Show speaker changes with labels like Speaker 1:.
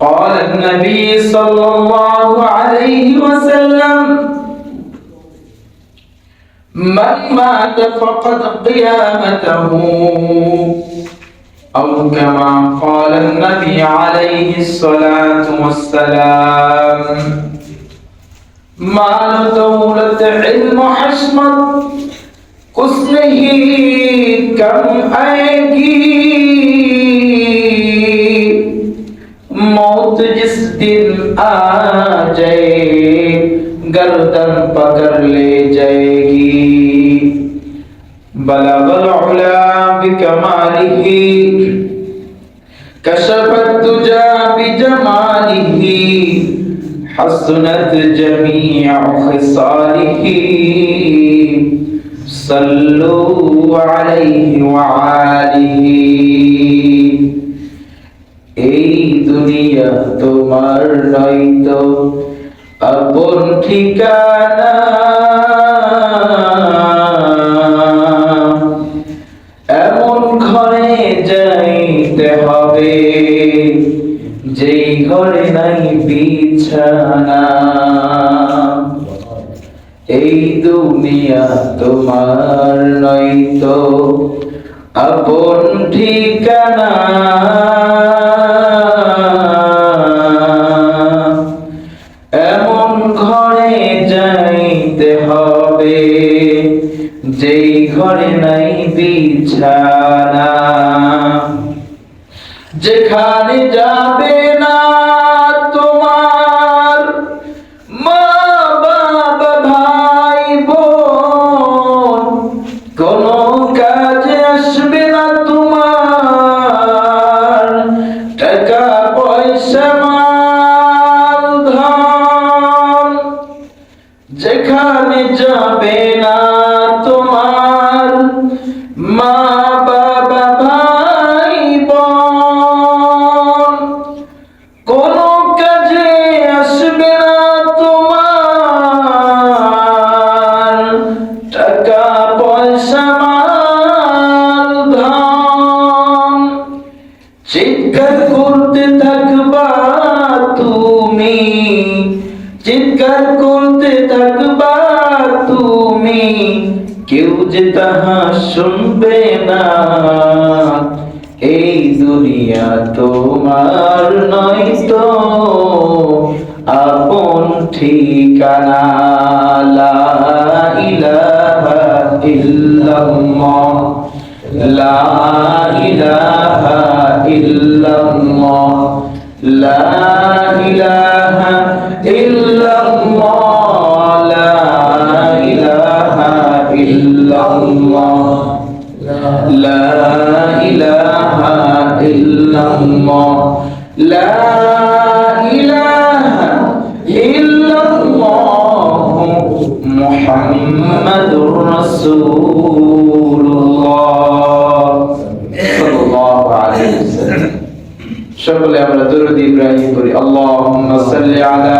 Speaker 1: قال النبي صلى الله عليه وسلم من مات فقد قيامته. أو كما قال النبي عليه الصلاة والسلام مال دولة علم حشمت कुछ کم آئے موت جس دن آ جائے گردن پکڑ لے جائے گی بلغ العلا بکماله کشف الدجا بجماله حسنت جميع خصاله সল্লু আলাইহি ওয়া এই দুনিয়া তোমার নয়তো আপন ঠিকানা। এমন ঘরে যাইতে হবে, যেই ঘরে নাই বিছানা। দুনিয়া তোমার নয়তো আপন ঠিকানা। এমন ঘরে যাইতে হবে, যেই ঘরে নাই বিছানা। যেখানে যাবে যেখানে যাবে না তোমার মা বাবা ভাই কোন কাজে আসবে না তোমার। টাকা পয়সা মাল, ধন। চিৎকার করতে থাকবা তুমি। চিৎকার করতে থাকবা তুমি? কেউ যে তাহা শুনবে না। এই দুনিয়া তোমার নয় তো, আপন ঠিকানা। লা ইলাহা ইল্লাল্লাহ। লা ইলাহা ইল্লাল্লাহ। লা ইল্লাল্লাহ লা ইলাহা ইল্লাল্লাহ লা ইলাহা ইল্লাল্লাহ মুহাম্মাদুর রাসূলুল্লাহ সাল্লাল্লাহু আলাইহি ওয়াসাল্লাম সকলে আমরা দরুদ ইব্রাহিম করি আল্লাহুম্মা সাল্লি আলা